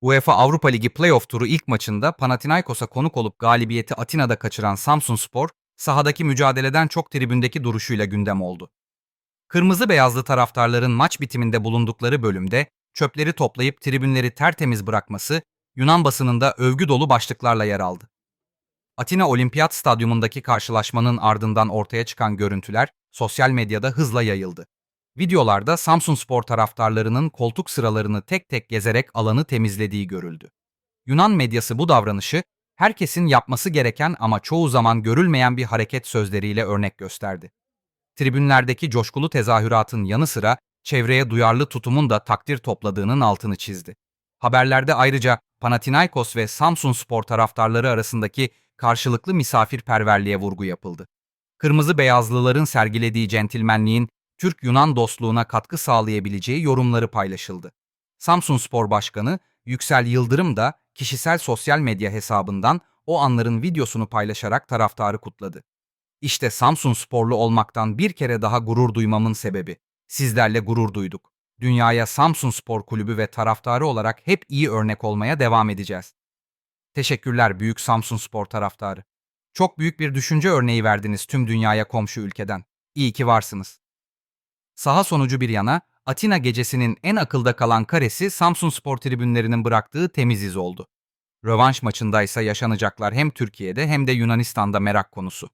UEFA Avrupa Ligi playoff turu ilk maçında Panathinaikos'a konuk olup galibiyeti Atina'da kaçıran Samsunspor, sahadaki mücadeleden çok tribündeki duruşuyla gündem oldu. Kırmızı beyazlı taraftarların maç bitiminde bulundukları bölümde çöpleri toplayıp tribünleri tertemiz bırakması Yunan basınında övgü dolu başlıklarla yer aldı. Atina Olimpiyat Stadyumundaki karşılaşmanın ardından ortaya çıkan görüntüler sosyal medyada hızla yayıldı. Videolarda Samsunspor taraftarlarının koltuk sıralarını tek tek gezerek alanı temizlediği görüldü. Yunan medyası bu davranışı herkesin yapması gereken ama çoğu zaman görülmeyen bir hareket sözleriyle örnek gösterdi. Tribünlerdeki coşkulu tezahüratın yanı sıra çevreye duyarlı tutumun da takdir topladığının altını çizdi. Haberlerde ayrıca Panathinaikos ve Samsunspor taraftarları arasındaki karşılıklı misafirperverliğe vurgu yapıldı. Kırmızı beyazlıların sergilediği centilmenliğin Türk-Yunan dostluğuna katkı sağlayabileceği yorumları paylaşıldı. Samsunspor Başkanı Yüksel Yıldırım da kişisel sosyal medya hesabından o anların videosunu paylaşarak taraftarı kutladı. İşte Samsun sporlu olmaktan bir kere daha gurur duymamın sebebi. Sizlerle gurur duyduk. Dünyaya Samsun Spor Kulübü ve taraftarı olarak hep iyi örnek olmaya devam edeceğiz. Teşekkürler büyük Samsun Spor taraftarı. Çok büyük bir düşünce örneği verdiniz tüm dünyaya komşu ülkeden. İyi ki varsınız. Saha sonucu bir yana, Atina gecesinin en akılda kalan karesi Samsun Spor tribünlerinin bıraktığı temiz iz oldu. Rövanş maçındaysa yaşanacaklar hem Türkiye'de hem de Yunanistan'da merak konusu.